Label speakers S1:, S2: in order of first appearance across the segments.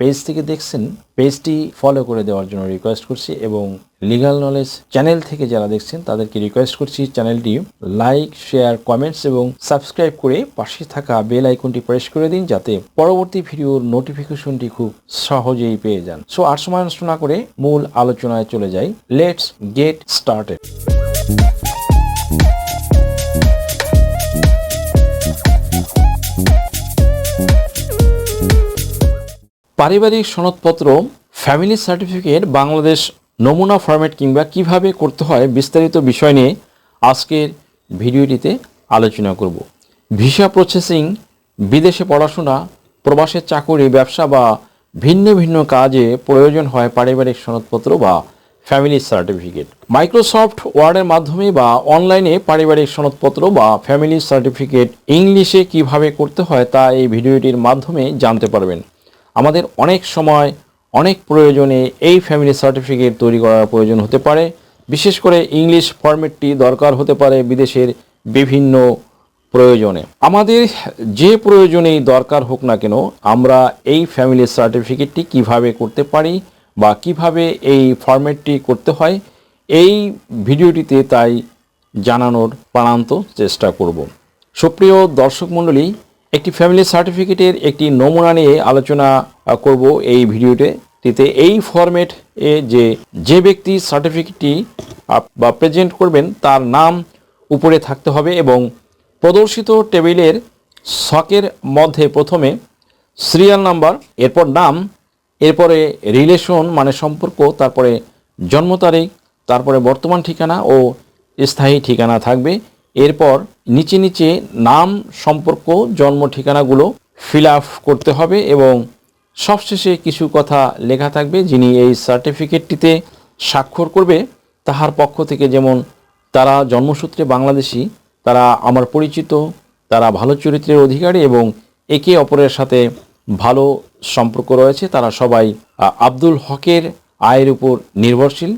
S1: Page থেকে দেখছেন পেজটি ফলো করে দেওয়ার জন্য রিকোয়েস্ট করছি এবং লিগাল নলেজ চ্যানেল থেকে যারা দেখছেন, তাদেরকে রিকোয়েস্ট করছি চ্যানেলটি লাইক শেয়ার কমেন্টস এবং সাবস্ক্রাইব করে পাশে থাকা বেল আইকনটি প্রেস করে দিন যাতে পরবর্তী ভিডিওর নোটিফিকেশনটি খুব সহজেই পেয়ে যান। সো আর সময় নষ্ট না করে মূল আলোচনায় চলে যাই। লেটস গেট স্টার্টেড পারিবারিক সনদপত্র ফ্যামিলি সার্টিফিকেট বাংলাদেশ নমুনা ফরম্যাট কিংবা কীভাবে করতে হয় বিস্তারিত বিষয় নিয়ে আজকের ভিডিওটিতে আলোচনা করব। ভিসা প্রসেসিং বিদেশে পড়াশোনা প্রবাসের চাকুরি, ব্যবসা বা ভিন্ন ভিন্ন কাজে প্রয়োজন হয় পারিবারিক সনদপত্র বা ফ্যামিলি সার্টিফিকেট মাইক্রোসফট ওয়ার্ডের মাধ্যমে বা অনলাইনে পারিবারিক সনদপত্র বা ফ্যামিলি সার্টিফিকেট ইংলিশে কীভাবে করতে হয় তা এই ভিডিওটির মাধ্যমে জানতে পারবেন। আমাদের অনেক সময়, অনেক প্রয়োজনে এই ফ্যামিলি সার্টিফিকেট তৈরি করার প্রয়োজন হতে পারে। বিশেষ করে ইংলিশ ফরম্যাটটি দরকার হতে পারে বিদেশের বিভিন্ন প্রয়োজনে। আমাদের যে প্রয়োজনেই দরকার হোক না কেন, আমরা এই ফ্যামিলি সার্টিফিকেটটি কীভাবে করতে পারি বা কীভাবে এই ফরম্যাটটি করতে হয়, এই ভিডিওটিতে তাই জানানোর প্রাণান্ত চেষ্টা করব। সুপ্রিয় দর্শক মণ্ডলী একটি ফ্যামিলি সার্টিফিকেটের একটি নমুনা নিয়ে আলোচনা করব এই ভিডিওতে। টিতে এই ফরম্যাট এ যে যে ব্যক্তি সার্টিফিকেটটি বা প্রেজেন্ট করবেন, তার নাম উপরে থাকতে হবে এবং প্রদর্শিত টেবিলের শখের মধ্যে প্রথমে সিরিয়াল নাম্বার এরপর নাম, এরপরে রিলেশন মানে সম্পর্ক, তারপরে জন্ম তারিখ, তারপরে বর্তমান ঠিকানা ও স্থায়ী ঠিকানা থাকবে। এরপর নিচে নিচে নাম, সম্পর্ক, জন্ম ঠিকানাগুলো ফিল আপ করতে হবে এবং সবশেষে কিছু কথা লেখা থাকবে যিনি এই সার্টিফিকেটটিতে স্বাক্ষর করবে। তাহার পক্ষ থেকে যেমন, তারা জন্মসূত্রে বাংলাদেশি, তারা আমার পরিচিত, তারা ভালো চরিত্রের অধিকারী এবং একে অপরের সাথে ভালো সম্পর্ক রয়েছে, তারা সবাই আব্দুল হকের আয়ের উপর নির্ভরশীল।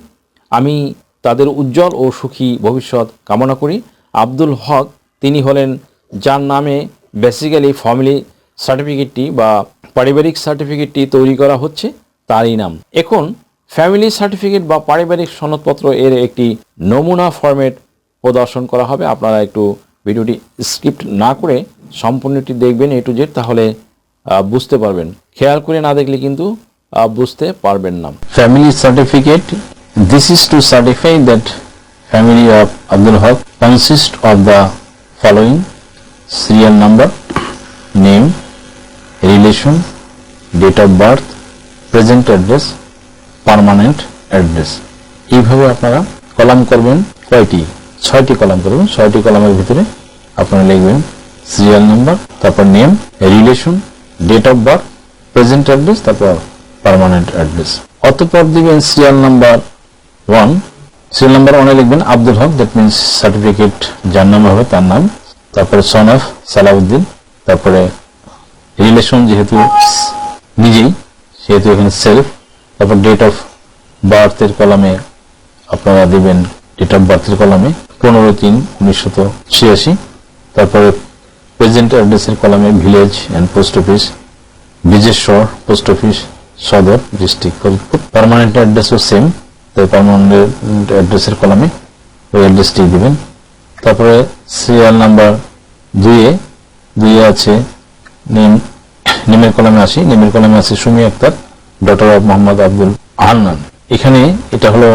S1: আমি তাদের উজ্জ্বল ও সুখী ভবিষ্যৎ কামনা করি। আব্দুল হক, তিনি হলেন যার নামে বেসিক্যালি ফ্যামিলি সার্টিফিকেটটি বা পারিবারিক সার্টিফিকেটটি তৈরি করা হচ্ছে, তারই নাম। এখন ফ্যামিলি সার্টিফিকেট বা পারিবারিক সনদপত্র এর একটি নমুনা ফরম্যাট প্রদর্শন করা হবে। আপনারা একটু ভিডিওটি স্ক্রিপ্ট না করে সম্পূর্ণটি দেখবেন এ টু জেড তাহলে বুঝতে পারবেন। খেয়াল করে না দেখলে কিন্তু বুঝতে পারবেন না।
S2: Family certificate this is to certify that family of abdul haq. Consists of the following serial number, name, relation, date of birth, present address, permanent address এইভাবে আপনারা কলাম করবেন, কয়টি? ছয়টি কলাম করবেন, ছয়টি কলামের ভিতরে আপনারা লিখবেন সিরিয়াল নাম্বার তারপর name relation date of birth present address তারপর পার্মানেন্ট অ্যাড্রেস অতঃপর দিবেন serial number one serial number ওয়ানে লিখবেন Abdul Haq that means certificate যার নাম হবে তার নাম। তারপরে সন অফ সালাউদ্দিন, তারপরে রিলেশন যেহেতু নিজেই, সেহেতু এখানে সেলফ তারপর ডেট অফ বার্থের কলামে আপনারা দিবেন ডেট অফ বার্থের কলামে পনেরো তিন উনিশশো ছিয়াশি, তারপরে প্রেজেন্ট অ্যাড্রেসের কলামে village and post office Bijeshwar post office Sadar district Faridpur permanent অ্যাড্রেসও same অ্যাড্রেসের কলামে ওই অ্যাড্রেসটি দিবেন। তারপরে সিরিয়াল নাম্বার দুইয়ে দুইয়ে আছে নেম নেমের কলামে আসি। নেমের কলামে আছে সুমি আক্তার ডটার অফ মোহাম্মদ আব্দুল আহনান এখানে এটা হলো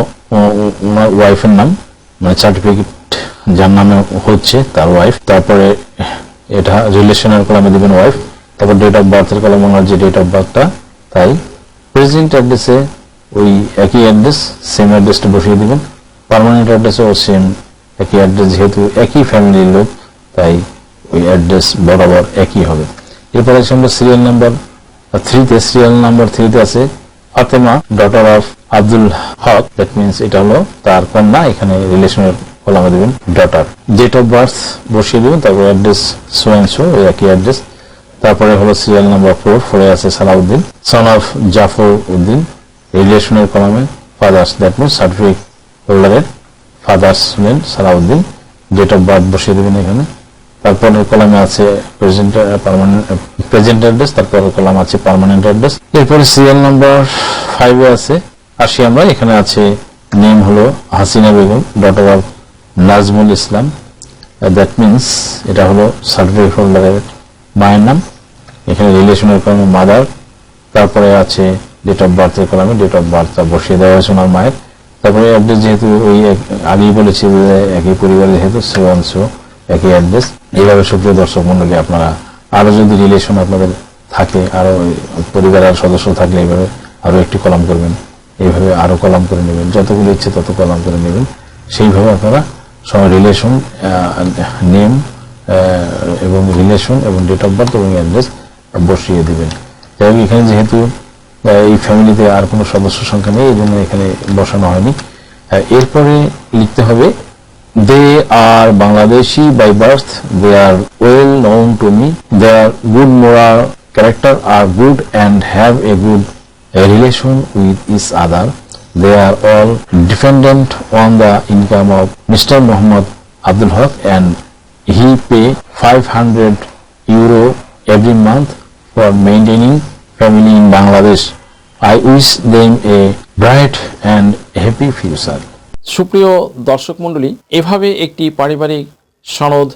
S2: ওনার ওয়াইফের নাম। মানে সার্টিফিকেট যার নামে হচ্ছে তার ওয়াইফ তারপরে এটা রিলেশনের কলামে দিবেন ওয়াইফ তারপর ডেট অফ বার্থের কলামে ওনার যে ডেট অফ বার্থটা তাই প্রেজেন্ট অ্যাড্রেসে ওই একই অ্যাড্রেস সেম অ্যাড্রেসটা বসিয়ে দিবেন। পার্মানেন্ট অ্যাড্রেসও সেম একই অ্যাড্রেস যেহেতু একই ফ্যামিলির লোক, তাই ওই অ্যাড্রেস বরাবর একই হবে। এরপরে আমরা সিরিয়াল নাম্বার থ্রিতে সিরিয়াল নাম্বার থ্রিতে আছে Fatema daughter of Abdul Haq that means এটা হলো তার কন্যা, এখানে রিলেশনের কলামে দেবেন ডটার ডেট অফ বার্থ বসিয়ে দেবেন, তারপর অ্যাড্রেস সো অ্যান্ড সো একই অ্যাড্রেস তারপরে হলো সিরিয়াল নাম্বার ফোর ফোরে আছে Salauddin. Son of Jafar Uddin. রিলেশনের কলামে ফাদার্স দ্যাট মিনস সার্টিফিকেট হোল্ডারের ফাদার্স হলেন সালাউদ্দিন ডেট অফ বার্থ বসিয়ে দেবেন এখানে। তারপরে কলামে আছে প্রেজেন্ট পার্মানেন্ট প্রেজেন্ট অ্যাড্রেস তারপরে কলাম আছে পার্মানেন্ট অ্যাড্রেস এরপরে সিরিয়াল নাম্বার ফাইভে আছে, আসি আমরা, এখানে আছে নেম হলো Hasina Begum daughter of Nazmul Islam. That means এটা হলো সার্টিফিকেট হোল্ডারের মায়ের নাম। এখানে রিলেশনের কলামে মাদার তারপরে আছে ডেট অফ বার্থের কলামে ডেট অফ বার্থটা বসিয়ে দেওয়া হয়েছে ওনার মায়ের। তারপরে অ্যাড্রেস যেহেতু ওই আগেই বলেছি যে একই পরিবারের যেহেতু সো অ্যান্ড সো একই অ্যাড্রেস এইভাবে সুপ্রিয় দর্শক মন্ডলী আপনারা আরও যদি রিলেশন আপনাদের থাকে, আরও পরিবারের সদস্য থাকলে এইভাবে আরও একটি কলাম করবেন। এইভাবে আরও কলাম করে নেবেন। যতগুলো ইচ্ছে তত কলাম করে নেবেন। সেইভাবে আপনারা সব রিলেশন নেম এবং রিলেশন এবং ডেট অফ বার্থ এবং অ্যাড্রেস বসিয়ে দেবেন। যাই হোক, এখানে যেহেতু এই ফ্যামিলিতে আর কোনো সদস্য সংখ্যা নেই, এই জন্য এখানে বসানো হয়নি। এরপরে লিখতে হবে they are Bangladeshi by birth they are well known to me they are good moral character are good and have a good relation with each other they are all dependent on the income of mister Mohammad Abdul Haq and he pay 500 euro every month for maintaining family in Bangladesh. I wish them a bright and happy future.
S1: সুপ্রিয় দর্শক মণ্ডলী, এভাবে একটি পারিবারিক সনদ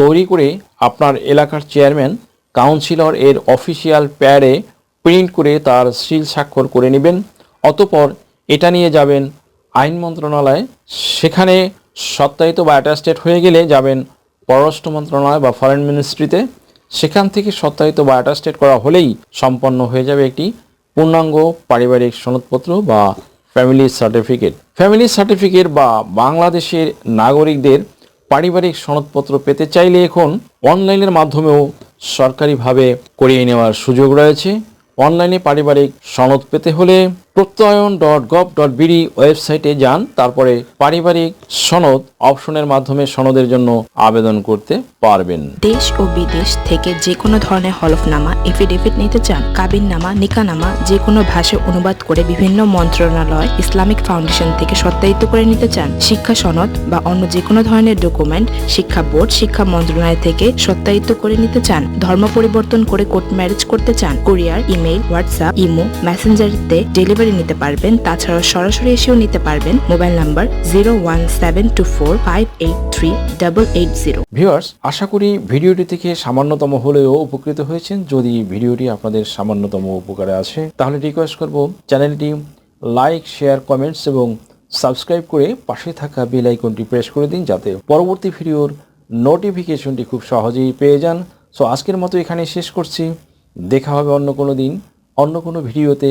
S1: তৈরি করে আপনার এলাকার চেয়ারম্যান, কাউন্সিলর এর অফিসিয়াল প্যাডে প্রিন্ট করে তার সিল স্বাক্ষর করে নেবেন অতপর এটা নিয়ে যাবেন আইন মন্ত্রণালয়ে সেখানে সত্যায়িত বা অ্যাটাস্টেড হয়ে গেলে যাবেন পররাষ্ট্র মন্ত্রণালয় বা ফরেন মিনিস্ট্রিতে সেখান থেকে সত্যায়িত বা অ্যাটাস্টেড করা হলেই সম্পন্ন হয়ে যাবে একটি পূর্ণাঙ্গ পারিবারিক সনদপত্র বা ফ্যামিলি সার্টিফিকেট। ফ্যামিলি সার্টিফিকেট বা বাংলাদেশের নাগরিকদের পারিবারিক সনদপত্র পেতে চাইলে এখন অনলাইনের মাধ্যমেও সরকারিভাবে করিয়ে নেওয়ার সুযোগ রয়েছে। অনলাইনে পারিবারিক সনদ পেতে হলে Prottoyon dot gov dot BD ওয়েবসাইটে যান, তারপরে পারিবারিক সনদ অপশনের মাধ্যমে সনদের জন্য আবেদন করতে পারবেন।
S3: দেশ ও বিদেশ থেকে যে কোনো ধরনের হলফনামা, এফিডেভিট নিতে চান, কাবিননামা, নিকানামা, যে কোনো ভাষায় অনুবাদ করে বিভিন্ন মন্ত্রণালয়, ইসলামিক ফাউন্ডেশন থেকে সত্যায়িত করে নিতে চান, শিক্ষা সনদ বা অন্য যে কোনো ধরনের ডকুমেন্ট, শিক্ষা বোর্ড, শিক্ষা মন্ত্রণালয় থেকে সত্যায়িত করে নিতে চান, ধর্ম পরিবর্তন করে কোর্ট ম্যারেজ করতে চান, কুরিয়ার, ইমেইল, হোয়াটসঅ্যাপ, ইমো মেসেঞ্জারিতে ডেলিভারি নিতে পারবেন। তাছাড়াও সরাসরি এসেও নিতে পারবেন। Mobile number zero one seven two four five eight three double eight zero.
S1: Viewers, আশা করি ভিডিওটি থেকে সামান্যতম হলেও উপকৃত হয়েছেন। যদি ভিডিওটি আপনাদের সামান্যতম উপকারে আসে, তাহলে রিকোয়েস্ট করব চ্যানেলটি লাইক শেয়ার কমেন্টস এবং সাবস্ক্রাইব করে পাশে থাকা বেল আইকনটি প্রেস করে দিন যাতে পরবর্তী ভিডিওর নোটিফিকেশনটি খুব সহজেই পেয়ে যান। সো আজকের মতো এখানে শেষ করছি। দেখা হবে অন্য কোনো দিন, অন্য কোনো ভিডিওতে।